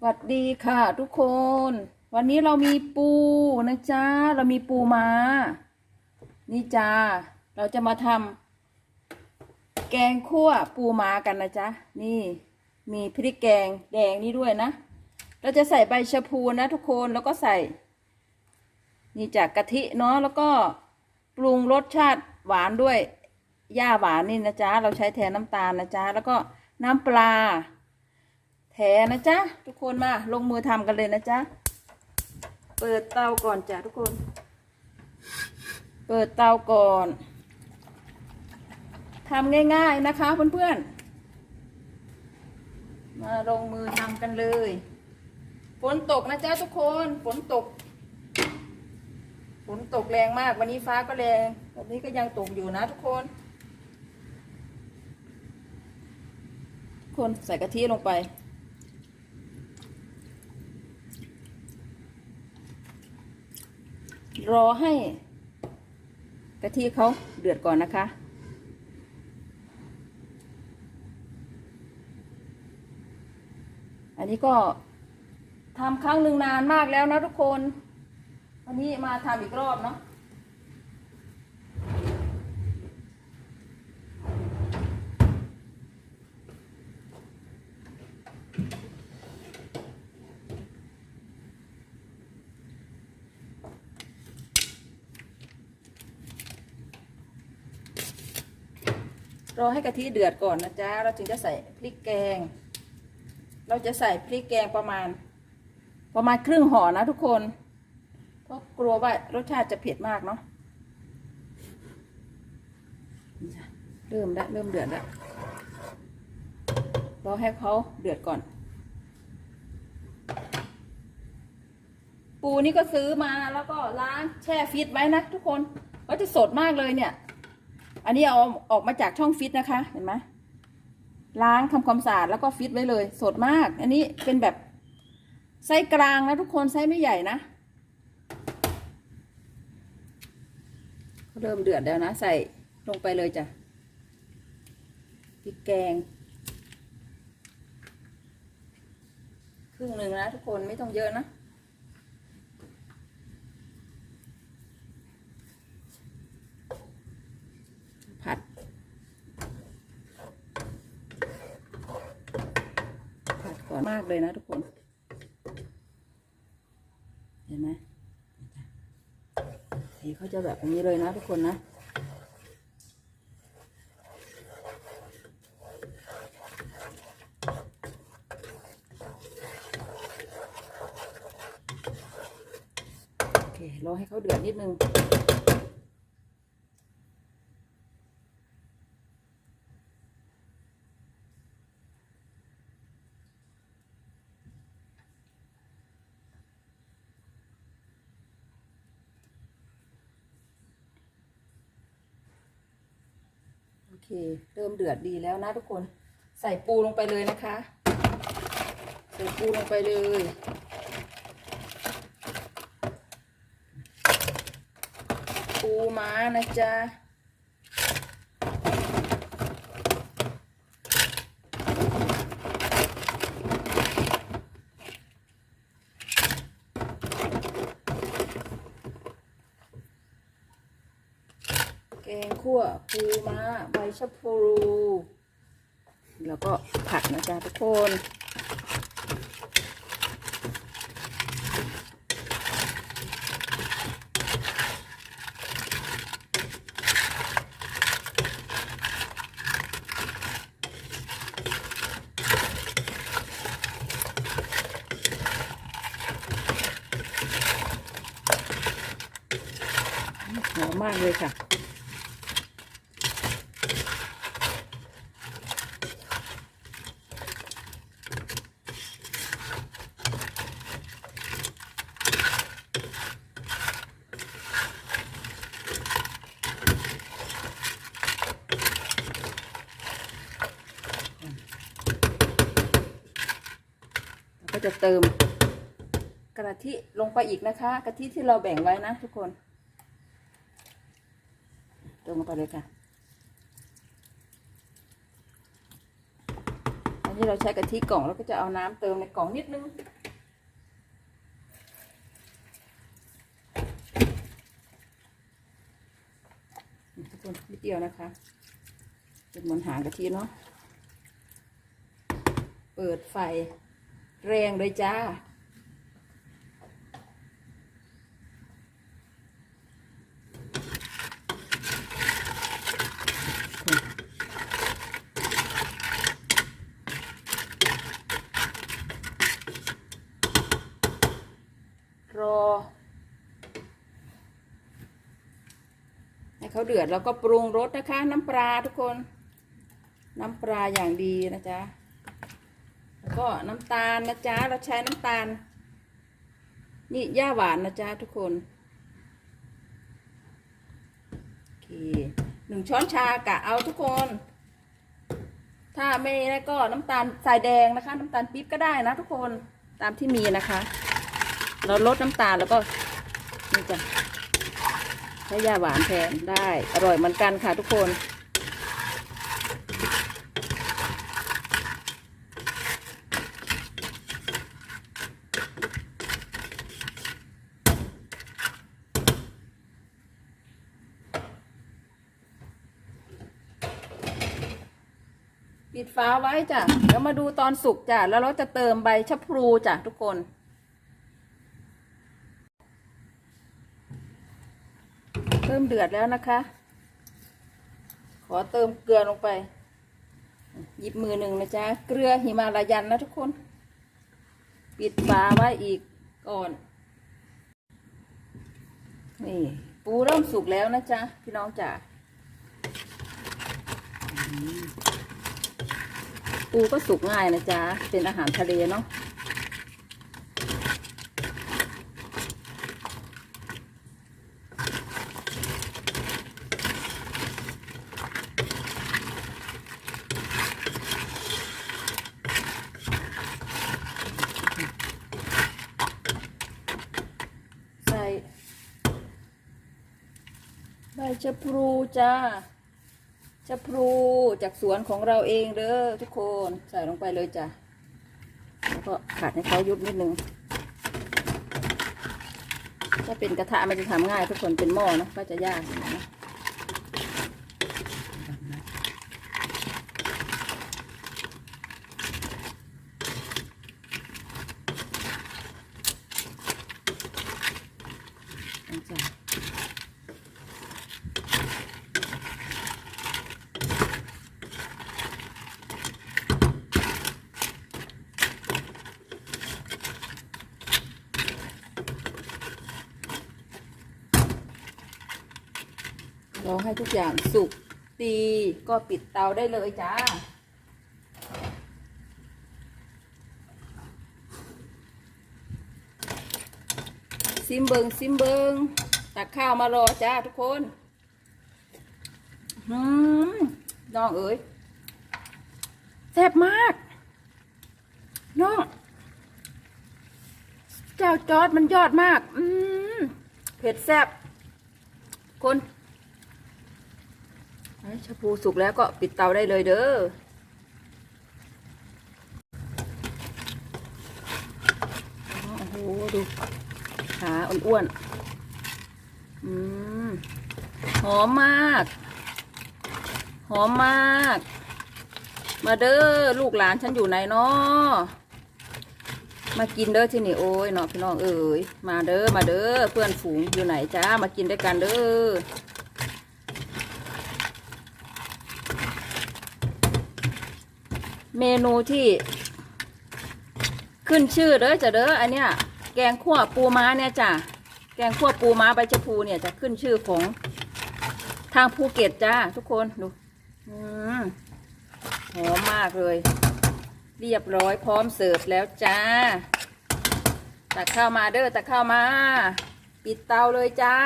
สวัสดีค่ะทุกคน วันนี้เรามีปูนะจ๊ะ เรามีปูมานี่จ้า เราจะมาทำแกงคั่วปูมากันนะจ๊ะ นี่มีพริกแกงแดงนี่ด้วยนะ เราจะใส่ใบชะพูนะทุกคน แล้วก็ใส่ นี่จากกะทิเนาะ แล้วก็ปรุงรสชาติหวานด้วยย่าหวานนี่นะจ๊ะ เราใช้แทนน้ำตาลนะจ๊ะ แล้วก็น้ำปลา แถนะจ๊ะทุกคนมาลงมือทำกันเลยนะจ๊ะ เปิดเตาก่อนจ้ะทุกคน เปิดเตาก่อนทำง่าย ๆนะคะเพื่อนๆ มาลงมือทำกันเลย ฝนตกนะจ๊ะทุกคน ฝนตก ฝนตกแรงมาก วันนี้ฟ้าก็แรงวันนี้ก็ยังตกอยู่นะทุกคนทุกคนใส่กะทิลงไป รอให้กะทิเขาเดือดก่อนนะคะ อันนี้ก็ทำครั้งหนึ่งนานมากแล้วนะทุกคน วันนี้มาทำอีกรอบเนาะ รอให้กะทิเดือดก่อนนะจ๊ะ เราถึงจะใส่พริกแกง เราจะใส่พริกแกงประมาณ ประมาณครึ่งห่อนะทุกคน เพราะกลัวว่ารสชาติจะเผ็ดมากเนาะเริ่มแล้วเริ่มเดือดแล้วรอให้เขาเดือดก่อน ปูนี่ก็ซื้อมาแล้วก็ล้างแช่ฟิตไว้นะทุกคนก็จะสดมากเลยเนี่ย อันนี้เอาออกมาจากช่องฟิตนะคะ เห็นไหมล้างทำความสะอาดแล้วก็ฟิตไว้เลย สดมาก อันนี้เป็นแบบไซส์กลางนะทุกคนไซส์ไม่ใหญ่นะเริ่มเดือดแล้วนะ ใส่ลงไปเลยจ้ะพริกแกง ครึ่งหนึ่งนะทุกคนไม่ต้องเยอะนะ ผัด ผัดก่อนมากเลยนะทุกคน เห็นไหมสีเขาจะแบบนี้เลยนะทุกคนนะโอเครอให้เขาเดือดนิดนึง เคเริ่มเดือดดีแล้วนะทุกคนใส่ปูลงไปเลยนะคะ ใส่ปูลงไปเลย ปูม้านะจ๊ะ แกงคั่วปูม้าใบชะพลู แล้วก็ผักนะจ๊ะทุกคนหอมมากเลยค่ะ ก็จะเติมกะทิลงไปอีกนะคะ กะทิที่เราแบ่งไว้นะทุกคน เติมลงไปเลยค่ะ อันนี่เราใช้กะทิกล่องแล้วก็จะเอาน้ำเติมในกล่องนิดนึงทุกคนนิดเดียวนะคะ เป็นเหมือนหางกะทิเนาะ เปิดไฟ แรงเลยจ้า รอ ให้เขาเดือดแล้วก็ปรุงรสนะคะ น้ำปลาทุกคน น้ำปลาอย่างดีนะจ๊ะ ก็น้ำตาลนะจ๊ะ เราใช้น้ำตาล นี่ย่าหวานนะจ๊ะทุกคนโอเคหนึ่งช้อนชากะเอาทุกคน ถ้าไม่แล้ก็น้ำตาลสายแดงนะคะ น้ำตาลปี๊บก็ได้นะทุกคนตามที่มีนะคะ เราลดน้ำตาลแล้วก็นี่จ้ะใช้ยาหวานแทนได้อร่อยเหมือนกันค่ะทุกคน ปิดฝาไว้จ้ะเดี๋ยวมาดูตอนสุกจ้ะแล้วเราจะเติมใบชะพลูจ้ะทุกคนเริ่มเดือดแล้วนะคะ ขอเติมเกลือลงไป หยิบมือหนึ่งนะจ๊ะ เกลือหิมาลายันนะทุกคน ปิดฝาไว้อีกก่อน นี่ ปูเริ่มสุกแล้วนะจ๊ะ พี่น้องจ๋า ปูก็สุกง่ายนะจ๊ะ เป็นอาหารทะเลเนาะใส่ใบชะพลูจ้า ชะพลูจากสวนของเราเองเด้อทุกคนใส่ลงไปเลยจ้ะแล้วก็ขัดให้เขายุบนิดนึงถ้าเป็นกระทะมันจะทำง่ายทุกคนเป็นหม้อนะก็จะยากนะนี่จ้ะ เรอให้ทุกอย่างสุกดีก็ปิดเตาได้เลยจ้า ซิมเบิงซิมเบิงตักข้าวมารอจ้าทุกคนอืมน้องเอ๋ยแซ่บมาก น้อง เจ้าจอดมันยอดมาก อืมเผ็ดแซ่บคน ชะพูสุกแล้วก็ปิดเตาได้เลยเด้อโอ้โหดูขาอ้วนๆอืมหอมมาก หอมมาก มาเด้อลูกหลานฉันอยู่ไหนเนาะมากินเด้อที่นี่โอ้ยเนาะพี่น้องเอ๋ยมาเด้อมาเด้อเพื่อนฝูงอยู่ไหนจ้ามากินด้วยกันเด้อ เมนูที่ขึ้นชื่อเด้อจ้ะเด้ออันเนี้ยแกงขั่วปูม้าเนี่ยจ้ะแกงขั่วปูม้าใบชะพูเนี่ยจะขึ้นชื่อของทางภูเก็ตจ้าทุกคนดูอืมหอมมากเลย เรียบร้อยพร้อมเสิร์ฟแล้วจ้าตักข้าวมาเด้อตักข้าวมา ปิดเตาเลยจ้า